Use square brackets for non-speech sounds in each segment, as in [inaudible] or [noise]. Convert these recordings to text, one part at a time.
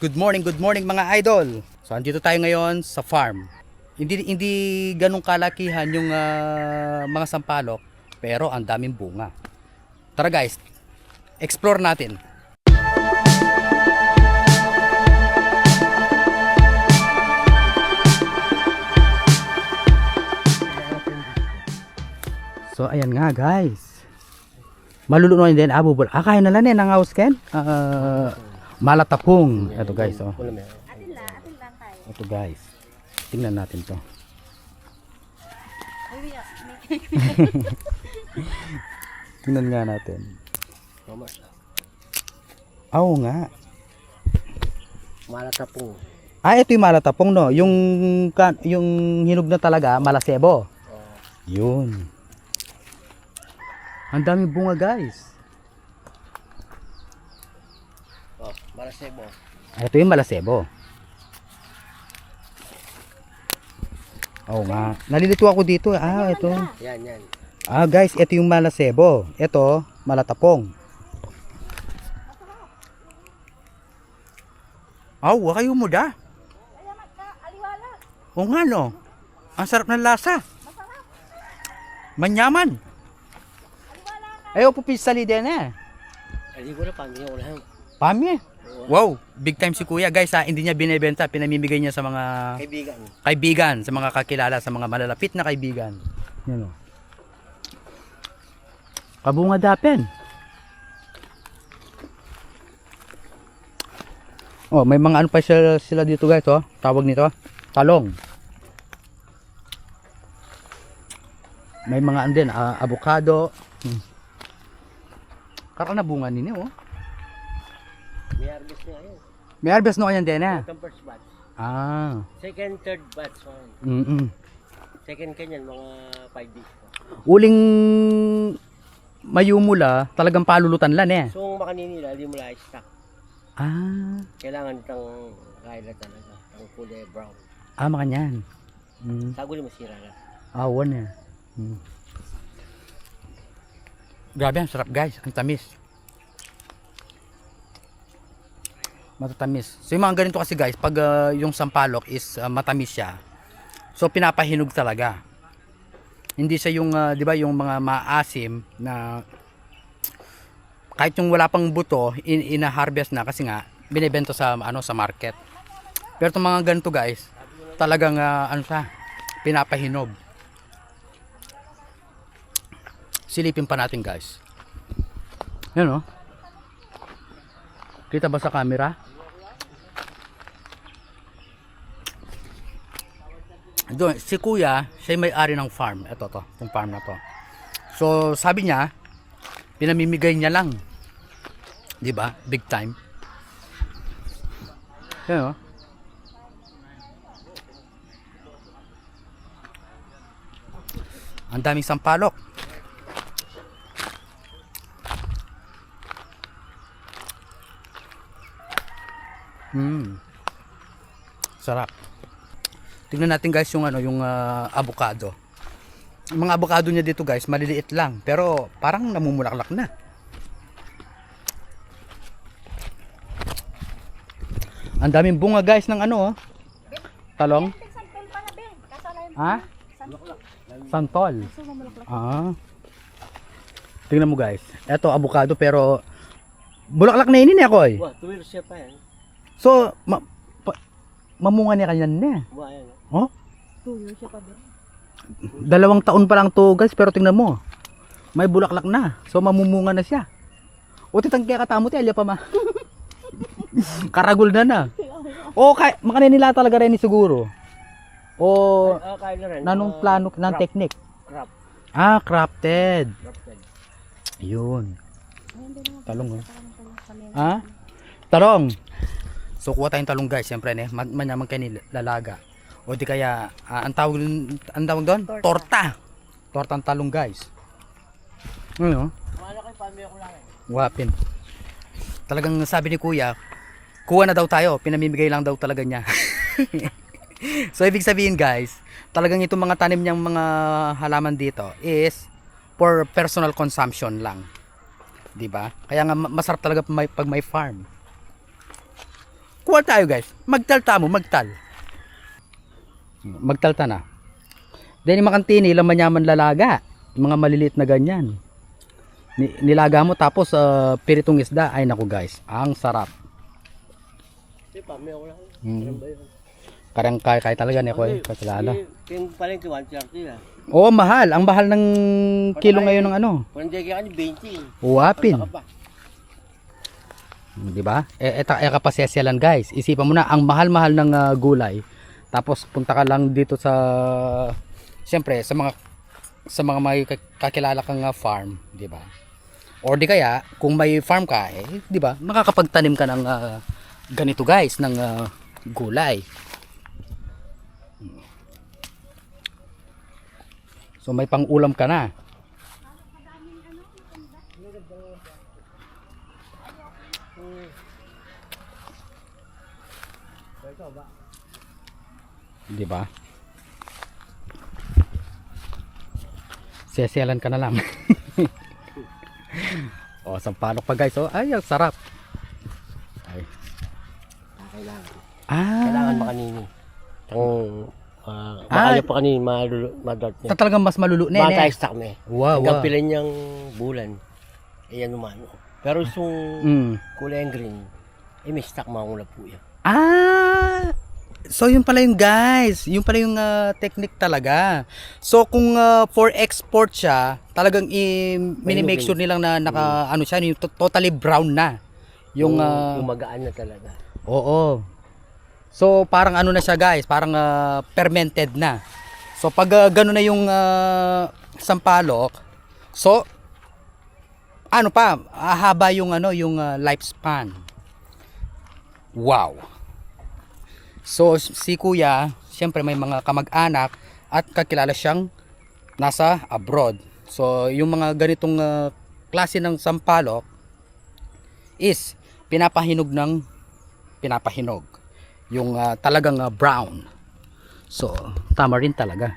Good morning, good morning mga idol. So andito tayo ngayon sa farm. Hindi hindi ganun kalakihan yung ah, mga sampalok, pero ang daming bunga. Tara guys, explore natin. So ayan nga guys. Malulunuan din abubol. Ah, kaya na lang eh ng house ken. Ah, malatapong. Ito guys, oh. Ito guys. Tingnan natin to. [laughs] Tingnan nga natin. Ah, Oo nga. Malatapong. Ah, ito yung malatapong no. Yung kan yung hinog na talaga, malasebo. Yun. Ang dami bunga, guys. Oh, malasebo. Ah, Ito yung malasebo. Oo nga. Nalilito ako dito. Ah, ito. Yan, yan. Ah, guys, ito yung malasebo. Ito, malatapong. Aw, oh, kayo mo da. Oo nga, no. Ang sarap ng lasa. Manyaman. Ayaw po pisali din eh. Hindi ko na paano yung ulang. Pami. Wow, big time si kuya guys ha. Hindi niya binebenta, pinamimigay niya sa mga Kaibigan. kaibigan, sa mga kakilala, sa mga malalapit na kaibigan. Yan o. Kabunga dapen. Oh, may mga ano pa sila, sila dito guys, oh. Tawag nito, talong. May mga ano din, ah, avocado. Hmm. Karal na bunga nini, oh. May harvest na ngayon. May harvest kanyan din, eh. Itong first batch. Ah. Second, third batch. man. Mm Second kanyan, mga 5 days. Uling mayumula, talagang palulutan lang eh. So, makaninila, hindi mo lang stock. Ah, Kailangan itang kaila talaga. Itang kulay brown. ah makanyan. Mm. Tago ni masira na. Awan eh. Mm. Grabe, ang sarap guys. Ang tamis. Matatamis. So yung mga ganito kasi guys, pag ah, yung sampalok is ah, matamis siya. So pinapahinog talaga. Hindi siya yung, ah, di ba, yung mga maasim na kahit yung wala pang buto, in, ina-harvest na kasi nga binebenta sa ano sa market. Pero itong mga ganito guys, talagang ah, ano siya, pinapahinog. Silipin pa natin guys. Yan oh. Kita ba sa camera? Doon, si kuya, siya may-ari ng farm. Ito to, itong farm na to. So, sabi niya, pinamimigay niya lang. 'Di ba? Big time. Yan oh. Ang daming sampalok. Hmm. Sarap. Tingnan natin guys yung ano, yung ah, avocado. Yung mga avocado niya dito guys, maliliit lang, pero parang namumulaklak na. Ang daming bunga guys ng ano oh. Talong. Ha? Santol. Ah. Tingnan mo guys. Ito avocado pero bulaklak na ini ako eh. 2 years siya pa yan. So ma, pa, mamunga niya kanyan niya. Wah, yan. Oh? Tuyo siya pa, Ben. Dalawang taon pa lang to guys pero tingnan mo. May bulaklak na. So mamumunga na siya. O titang kaya katamo ti alya pa ma. Karagol na na. O kay makanila talaga rin ni siguro. O Ah, kaya na rin. nanong plano ng crop, technique? Crop. Ah, crafted. Crafted. Yun. Din. Talong oh. Kami. Ha? Talong. So kuha tayong talong guys, siyempre ne, man- manyaman kayo ni lalaga. O di kaya ah, ang tawag ang tawag doon? Torta. Torta. Torta ang talong guys. Ano? Wala kay pamilya ko lang eh. Wapin. Talagang sabi ni Kuya, kuha na daw tayo, pinamimigay lang daw talaga niya. [laughs] so ibig sabihin guys, talagang itong mga tanim niyang mga halaman dito is for personal consumption lang. 'Di ba? Kaya nga ma- masarap talaga pag may, pag may farm. Kuha tayo guys. Magtalta mo, magtal. Magtalta na. Then yung makantini, ilang manyaman lalaga. Yung mga maliliit na ganyan. Ni- nilaga mo tapos uh, piritong isda. Ay naku guys, ang sarap. Di pa, may ako lang. Mm. Karang kaya, kaya talaga ni ko eh. Kasalala. Yung pala yung 130 na. Oo, mahal. Ang mahal ng kilo ngayon ng ano. Kung hindi ka ni 20. Wapin. Baka pa. Di ba? E, eta, e kapasesyalan guys. Isipan mo na, ang mahal-mahal ng ah, gulay. Tapos punta ka lang dito sa, siyempre, sa mga, sa mga may kak- kakilala kang farm. Di ba? Or di kaya, kung may farm ka, eh, di ba? Makakapagtanim ka ng ah, ganito guys, ng ah, gulay. So may pang-ulam ka na. Di ba? Seselan ka na lang. [laughs] oh, sampalok pa guys. Oh, ay, ang sarap. Ay. Kailangan. Ah, Kailangan makanini. Kung uh, Ah. makaya pa kanini, malulu- madart niya. talagang mas malulu. Ne, Bata ne. stock me. Wow, Hanggang wow. pila niyang bulan. Ayan umano. Pero yung Mm. kulay green, eh may stock mangula po yan. Ah! So yun pala yung guys, yun pala yung ah, technique talaga. So kung ah, for export siya, talagang i mini-make sure nilang na naka ano siya, yung to- totally brown na. Yung ah, yung magaan na talaga. oo. So parang ano na siya guys, parang ah, fermented na. So pag ah, gano'n na yung ah, sampalok, so ano pa, ahaba yung ano, yung ah, lifespan. Wow. So si kuya, siyempre may mga kamag-anak at kakilala siyang nasa abroad. So yung mga ganitong ah, klase ng sampalok is pinapahinog ng pinapahinog. Yung ah, talagang ah, brown. So tama rin talaga.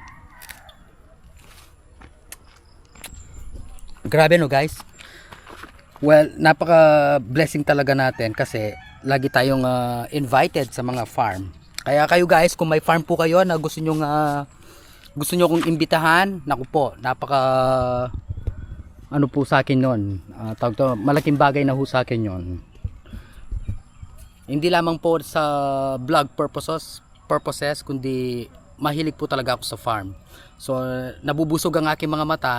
Grabe no guys. Well, napaka blessing talaga natin kasi lagi tayong ah, invited sa mga farm. Kaya kayo guys, kung may farm po kayo na gusto nyo gusto nyo kong imbitahan, naku po, napaka ano po sa akin yon. Ah, tawag to, malaking bagay na ho sa akin yon. Hindi lamang po sa vlog purposes, purposes kundi mahilig po talaga ako sa farm. So nabubusog ang aking mga mata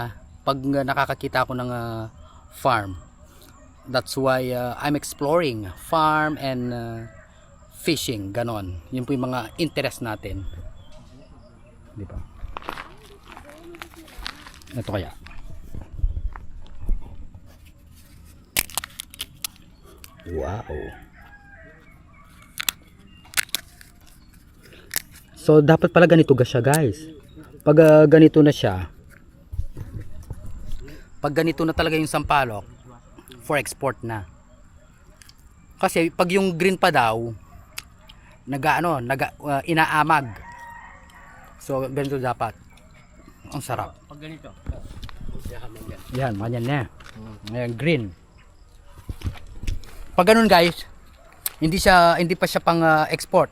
pag nakakakita ako ng ah, farm. That's why uh, I'm exploring farm and uh, fishing, ganon. Yun po yung mga interest natin. Di ba? Ito kaya. Wow. So dapat pala ganito ga siya guys. Pag ah, ganito na siya, pag ganito na talaga yung sampalok, for export na. Kasi pag yung green pa daw, naga ano, naga, uh, inaamag. So ganito dapat. Ang sarap. Pag ganito, Yan, manyan na. Ayan, green. Pag ganun guys, hindi siya hindi pa siya pang ah, export.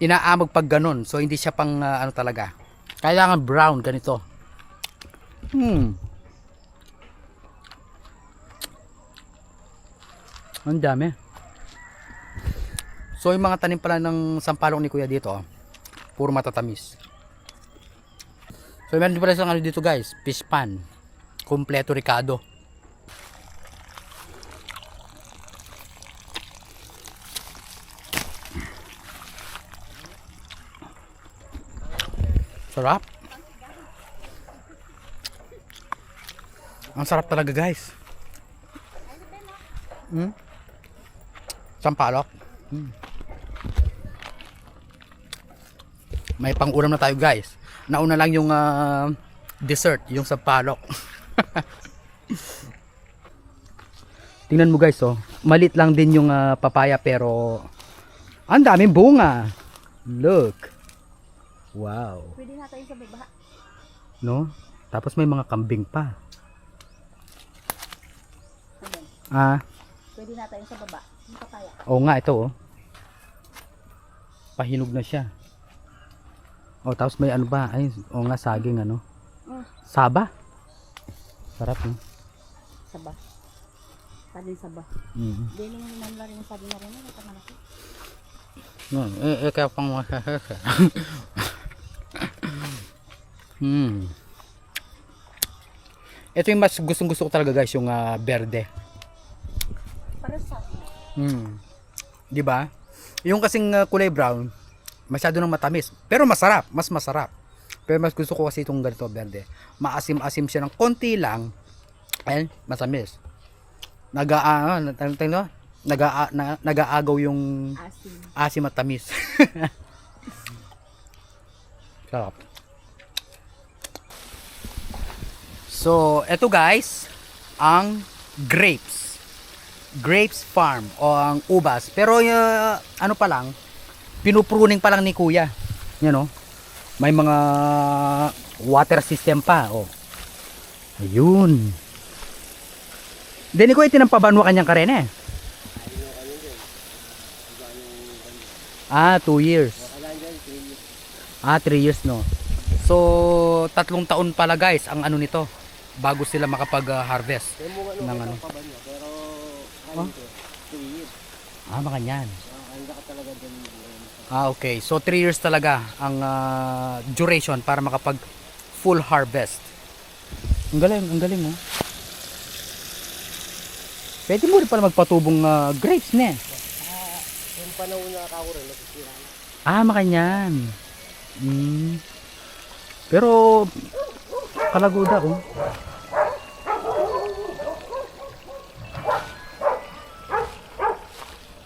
Inaamag pag ganun. So hindi siya pang ah, ano talaga. Kailangan brown ganito. Hmm. Ang dami. So yung mga tanim pala ng sampalok ni Kuya dito, puro matatamis. So meron din pala isang ano dito guys, fish pan. Kompleto Ricardo. Sarap. Ang sarap talaga guys. Hmm? Sampalok. Hmm. May pang-ulam na tayo guys. Nauna lang yung ah, dessert, yung sampalok. [laughs] Tingnan mo guys oh. Malit lang din yung ah, papaya pero ang daming bunga. Look. Wow. Pwede na tayo sa baba. No? Tapos may mga kambing pa. Ah, Pwede na tayo sa baba. Yung papaya. oo nga ito oh. Pahinog na siya. Oh, tapos may ano ba? Ay, o nga saging ano. Mm. Saba. Sarap no. Saba. Sabi saba. Mm. Hindi naman naman lang yung sabi na rin. Ano ka malaki? No, eh, eh kaya pang Hmm. [laughs] Ito yung mas gustong gusto ko talaga guys, yung ah, berde. Para sa Hmm. 'Di ba? Yung kasing uh, kulay brown, masyado nang matamis, pero masarap, mas masarap. Pero mas gusto ko kasi itong ganito berde. Maasim-asim siya ng konti lang. Ayun, matamis. Naga ah, ano, tawag no? Naga na, nagaagaw yung asin. asim at tamis. [laughs] Sarap. So, eto guys, ang grapes. Grapes farm o ang ubas. Pero uh, ano pa lang, pinupruning pa lang ni kuya. Yan o. May mga water system pa. Oh. Ayun. Dini ko itinampabanwa kanyang karene. Ah, 2 years. Ah, 3 years no. So, tatlong taon pala guys ang ano nito bago sila makapag-harvest mo ng ano. Pero, Oh? ano. Ah, mga yan. Ah, Handa ka talaga dyan. Ah, okay. So, 3 years talaga ang ah, duration para makapag full harvest. Ang galing, ang galing oh. Pwede mo rin pala magpatubong ah, grapes ne. Ah, yung panahon na ako rin, nasisira na. Ah, makanyan. Mm. Pero, kalaguda oh.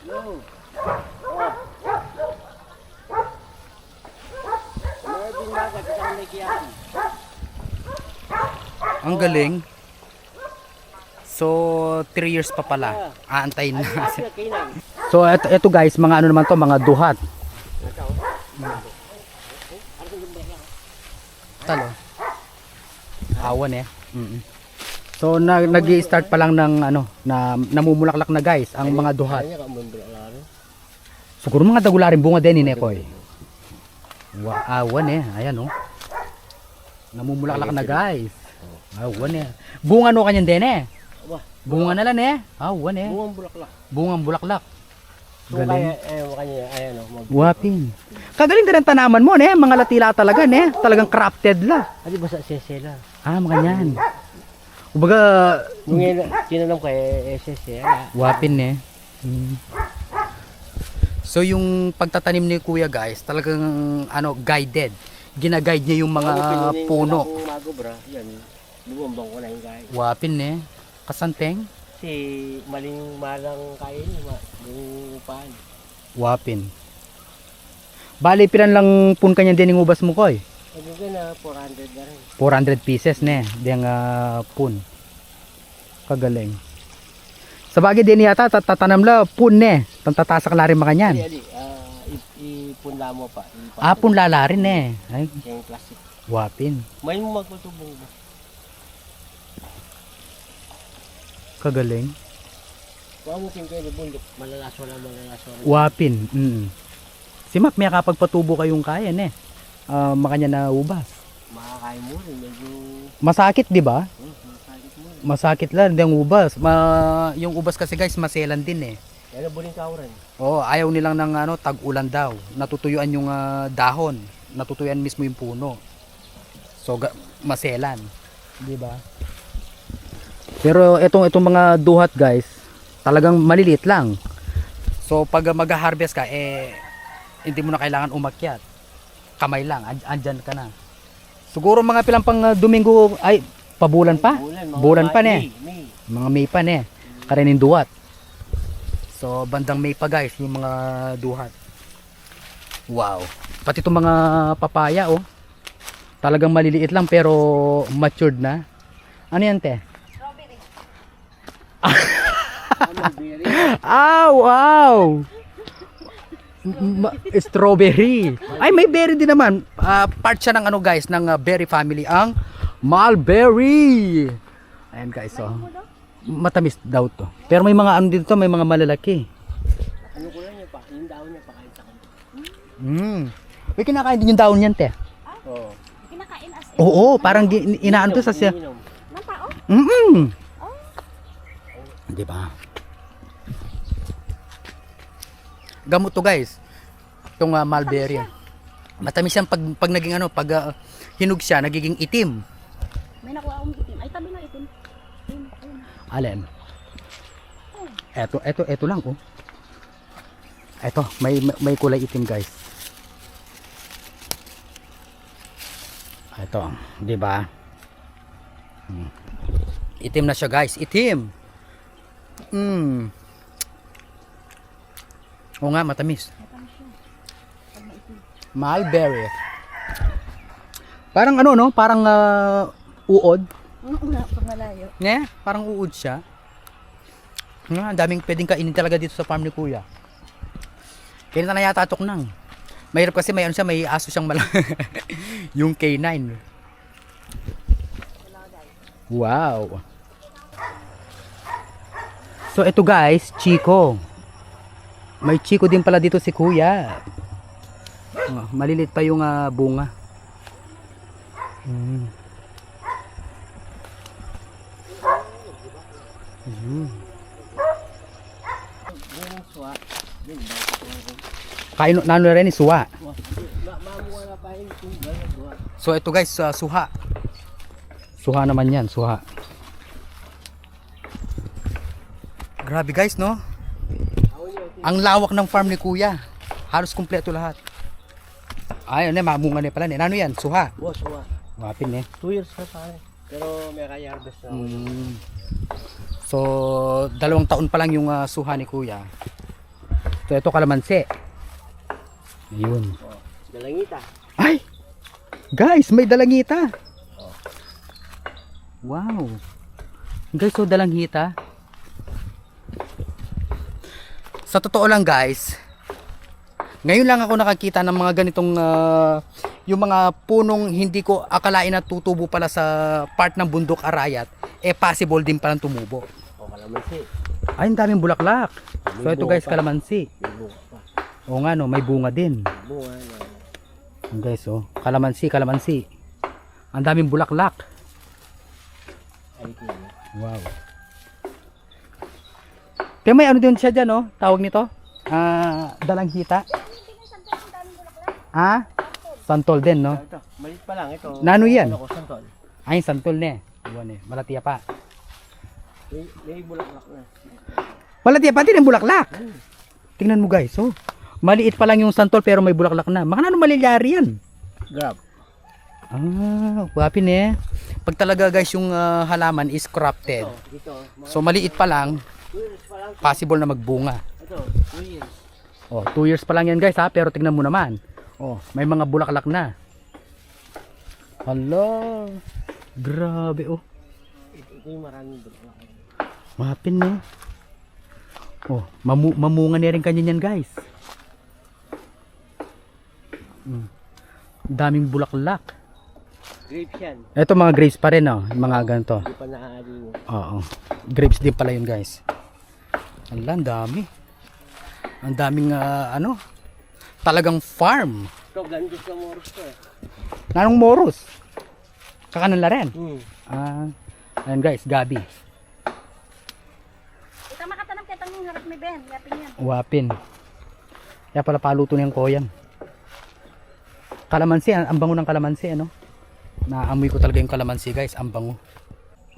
Yo! Oh! Mga din magat, isang may kiyahan. Ang galing. So, 3 years pa pala. Aantayin na. So, eto, eto guys, mga ano naman to, mga duhat. Talo. Awan eh. Mm So, na, nag start pa lang ng ano, na namumulaklak na guys, ang mga duhat. Siguro mga dagularin bunga din ni Nekoy. Wa, awan eh. Ayan oh. Namumulaklak na guys. Awan eh. Bunga no kanyan din eh. Bunga na lang eh. Awan eh. buwang bulaklak. Bungang bulaklak. Galing. eh, kanya, ayan o. Mag- Wapin. Kagaling din ang tanaman mo, ne? Mga latila talaga, ne? Talagang crafted la. Adi ba sa sesela? Ah, mga yan. Kumbaga, Nung tinanong ko eh, eh, sesela. wapin, ne? Mm. So, yung pagtatanim ni Kuya, guys, talagang, ano, guided. Ginaguide niya yung mga puno. Mago bra, yan. Bumambang ko na yung kain. Wapin, ne? Kasanteng? Kasi maling malang kain, yung upahan. Wapin. Bali, pilan lang pun kanya din yung ubas mo, Koy? Sabi ko na 400 na rin. 400 pieces, ne? Diyang ah, pun. Kagaling. Sa bagay din yata, tat- tatanam la, pun, ne? Tantatasak la rin mga yan. Ali, ali, ah, i- ipunla mo pa. Ipa- Ah, pun lala rin, ne? Ay, Yung plastic. wapin. May mo magtutubong ba? Kagaling. Tingin kayo bundok. Malalaso lang, malalaso lang. Wapin. Mm. Si Mac, may kapagpatubo kayong kaya, ne? Ah, makanya na ubas. Makakain mo rin. Medyo, Masakit, di ba? hmm, makakain mo rin. Masakit lang, yung ubas. Ma, yung ubas kasi guys, maselan din eh. Kaya buling ka rin. Oo, ayaw nilang ng ano, tag-ulan daw. Natutuyuan yung ah, dahon. Natutuyuan mismo yung puno. So, ga- maselan. Di ba? Pero itong itong mga duhat guys, talagang maliliit lang. So, pag mag-harvest ka, eh, hindi mo na kailangan umakyat. Kamay lang, and- andyan ka na. Siguro mga pilang pang ah, Domingo, ay, pabulan pa? Bulan, mga Bulan pa, ne? May. Mga May pa ne. Karenin duhat. So bandang May pa guys yung mga duhat. Wow. Pati itong mga papaya oh. Talagang maliliit lang pero matured na. Ano yan te? Ah, wow! Ma- strawberry. Ay, may berry din naman. Ah, part siya ng ano guys, ng ah, berry family, ang mulberry. Ayan guys, so. Matamis daw to. Pero may mga ano dito, may mga malalaki. Ano ko lang yun pa? Yung daon niya pakain sa kanya. Mm. May kinakain din yung daon niyan, te. Oo. Kinakain as in. Oo, parang inaano to sa siya. Ng tao? Mm Di ba? Gamot to guys. Itong uh, mulberry. Matamis yan pag, pag naging ano, pag ah, hinog siya, nagiging itim. May nakuha akong itim. Ay, tabi na itim. Ayun, ayun. Alin? Eto, eto, eto lang oh. Eto, may may- kulay itim guys. Eto, 'di ba? Hmm. Itim na siya guys, itim. Mm. Oo nga, matamis. Mulberry. Parang ano no, parang ah, uod. Oo nga, pag malayo. Ne, parang uod siya. Nga, ang daming pwedeng kainin talaga dito sa farm ni Kuya. Kaya na yata tok nang. Mahirap kasi may ano siya, may aso siyang mala. [laughs] yung K9. Wow. So ito guys, Chico. May Chico din pala dito si Kuya. Oh, malilit pa yung ah, bunga. Mm. Mm. Kain nano na rin ni. Suwa. So ito guys, uh, suha. Suha naman yan, suha. Grabe guys, no? Ang lawak ng farm ni Kuya. Halos kumpleto lahat. Ayun eh, mamunga na pala. Ano yan? Suha. Oo, suwa. Wapin eh. Two years na pare. Pero may kaya harvest na. Mm. So, dalawang taon pa lang yung uh, suha ni Kuya. So, ito kalamansi. Ayun. Oh, dalangita. Ay! Guys, may dalangita. Wow. Guys, so dalanghita. Sa totoo lang guys, ngayon lang ako nakakita ng mga ganitong ah, yung mga punong hindi ko akalain na tutubo pala sa part ng bundok arayat, eh possible din palang tumubo. O kalamansi. Ay, ang daming bulaklak. So May ito bunga guys, pa. kalamansi. Oo nga no, may bunga din. May Bunga na. Guys, oh. Kalamansi, kalamansi. Ang daming bulaklak. Wow. Kaya may ano din siya dyan, oh. Tawag nito. Ah, dalanghita. Ah? Santol din, no? Ito, malit pa lang ito. Nano yan? Ano ko, santol. Ay, santol ne. Iwan eh. Malatiya pa. May, may bulaklak na. Malatiya pa din ang bulaklak. Tingnan mo guys, oh. Maliit pa lang yung santol pero may bulaklak na. Mga ano malilyari yan? Grab. Ah, wapin eh. Pag talaga guys yung ah, halaman is crafted. Ito. Mga So maliit pa lang, possible na magbunga. Ito, two years. Oh, 2 years pa lang yan guys ha, pero tingnan mo naman. Oh, may mga bulaklak na. Hala. Grabe oh. Ito, yung maraming bulaklak. Mapin no. Oh, mamu mamunga na rin kanya yan guys. Mm. Daming bulaklak. Grapes yan. Ito mga grapes pa rin oh, mga ganito. Hindi pa naaali mo. Oo. Grapes din pala yun guys. Hala, ang dami. Ang daming ah, ano, talagang farm. Ito, gandis na moros ko eh. Nanong moros. Kakanan la rin. Hmm. Ah, ayan guys, gabi. Ito makatanam kaya tanong harap may Ben. Yapin yan. Wapin. Kaya pala paluto niyang koyan. Kalamansi, ang ang bango ng kalamansi, ano? Naamoy ko talaga yung kalamansi guys, ang bango.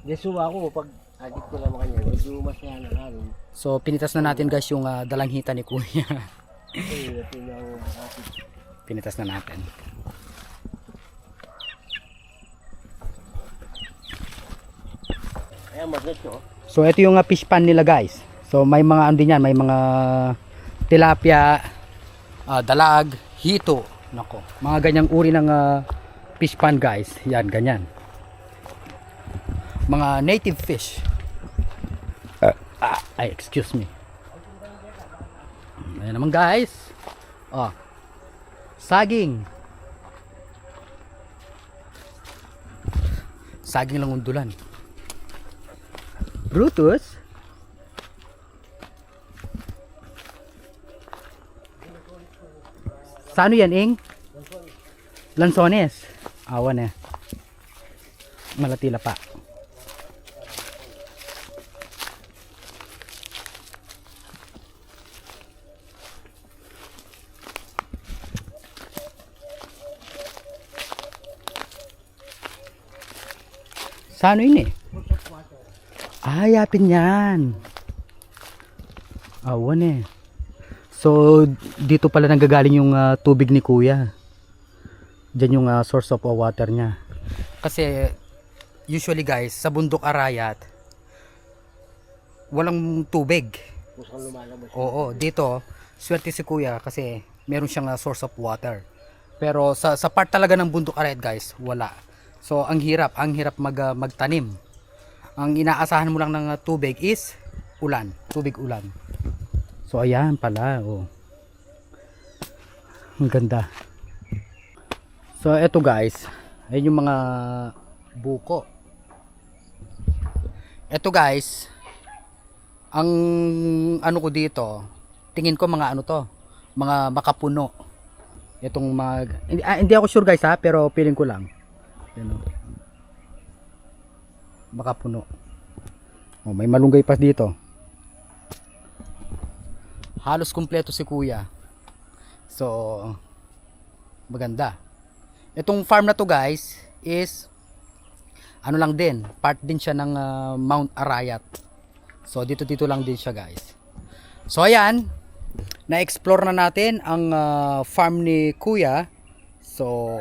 Desuwa ko, pag adit ko naman kanya, medyo masaya na karon. So, pinitas na natin guys yung ah, dalanghita ni kuya. Pinitas na natin. So, ito yung ah, fish pan nila guys. So, may mga ano din yan, may mga tilapia, ah, dalag, hito. Nako, mga ganyang uri ng ah, fish pan guys. Yan, ganyan. Mga native fish. Ah, ay, excuse me. Ayan naman guys. Oh. Saging. Saging lang undulan. Brutus. Sa ano yan, Ing? Lansones. Awan eh. Malatila pa. Sa ano yun eh? Ah, yapin yan. Awan eh. So, dito pala nanggagaling yung ah, tubig ni kuya. Diyan yung ah, source of ah, water niya. Kasi, usually guys, sa bundok arayat, walang tubig. Oo, dito, swerte si kuya kasi meron siyang ah, source of water. Pero sa, sa part talaga ng bundok arayat guys, wala. So, ang hirap, ang hirap mag, ah, magtanim. Ang inaasahan mo lang ng ah, tubig is ulan, tubig ulan. So, ayan pala, oh. Ang ganda. So, eto guys, ayun yung mga buko. Eto guys, ang ano ko dito, tingin ko mga ano to, mga makapuno. Itong mga, ah, hindi ako sure guys ha, pero feeling ko lang. Yan, oh. Makapuno. Oh, may malunggay pa dito. Halos kumpleto si kuya. So, maganda. Itong farm na to guys is ano lang din, part din siya ng ah, Mount Arayat. So dito dito lang din siya guys. So ayan, na-explore na natin ang ah, farm ni Kuya. So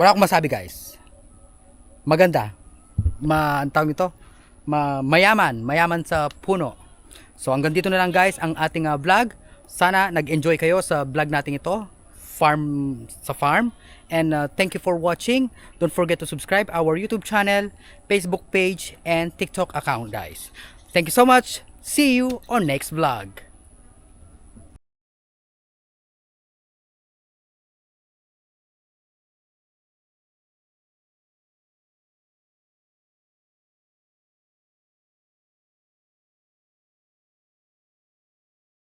wala akong masabi guys. Maganda. Ma ang tawag nito? Ma, mayaman, mayaman sa puno. So hanggang dito na lang guys ang ating ah, vlog. Sana nag-enjoy kayo sa vlog natin ito. Farm sa farm. And uh, thank you for watching. Don't forget to subscribe our YouTube channel, Facebook page, and TikTok account guys. Thank you so much. See you on next vlog.